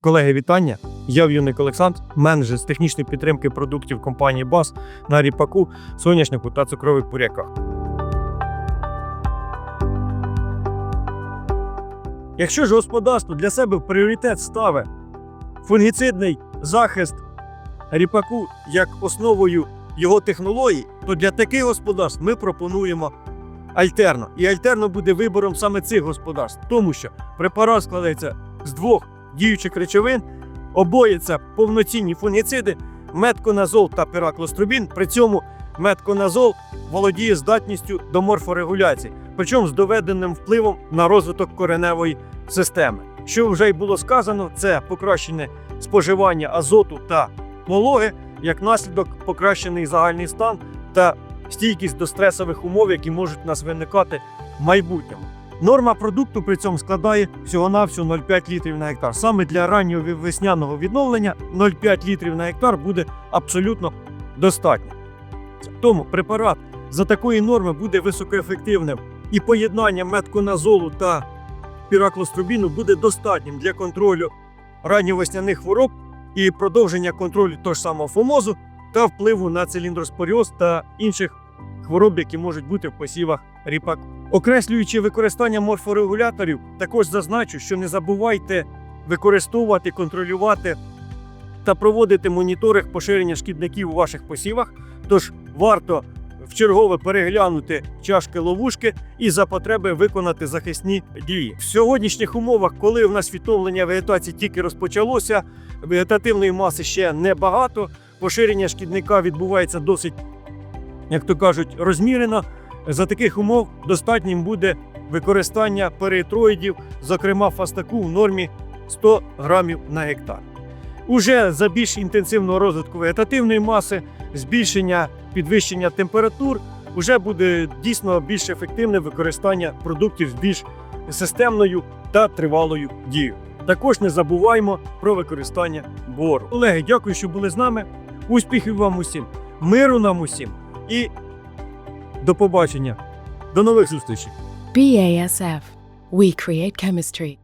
Колеги, вітання! Я В'юник Олександр, менеджер з технічної підтримки продуктів компанії БАС на ріпаку, соняшнику та цукрових буряках. Якщо ж господарство для себе в пріоритет ставить фунгіцидний захист ріпаку як основою його технологій, то для таких господарств ми пропонуємо альтерно. І альтерно буде вибором саме цих господарств, тому що препарат складається з двох діючих речовин, обоє це повноцінні фунгіциди, метконазол та піраклострубін. При цьому метконазол володіє здатністю до морфорегуляції, причому з доведеним впливом на розвиток кореневої системи. Що вже й було сказано, це покращене споживання азоту та вологи, як наслідок покращений загальний стан та стійкість до стресових умов, які можуть у нас виникати в майбутньому. Норма продукту при цьому складає всього-навсього 0,5 літрів на гектар. Саме для раннього весняного відновлення 0,5 літрів на гектар буде абсолютно достатньо. Тому препарат за такої норми буде високоефективним і поєднання метконазолу та піраклострубіну буде достатнім для контролю ранньовесняних хвороб і продовження контролю того ж самого фомозу та впливу на циліндроспоріоз та інших хвороб, які можуть бути в посівах ріпаку. Окреслюючи використання морфорегуляторів, також зазначу, що не забувайте використовувати, контролювати та проводити моніторинг поширення шкідників у ваших посівах. Тож варто вчергове переглянути чашки ловушки і за потреби виконати захисні дії. В сьогоднішніх умовах, коли в нас відновлення вегетації тільки розпочалося, вегетативної маси ще небагато, поширення шкідника відбувається досить, як то кажуть, розмірено. За таких умов достатнім буде використання перитроїдів, зокрема фастаку в нормі 100 грамів на гектар. Уже за більш інтенсивного розвитку вегетативної маси, збільшення підвищення температур, вже буде дійсно більш ефективне використання продуктів з більш системною та тривалою дією. Також не забуваємо про використання бору. Колеги, дякую, що були з нами. Успіхів вам усім, миру нам усім і до побачення. До нових зустрічей. BASF. We create chemistry.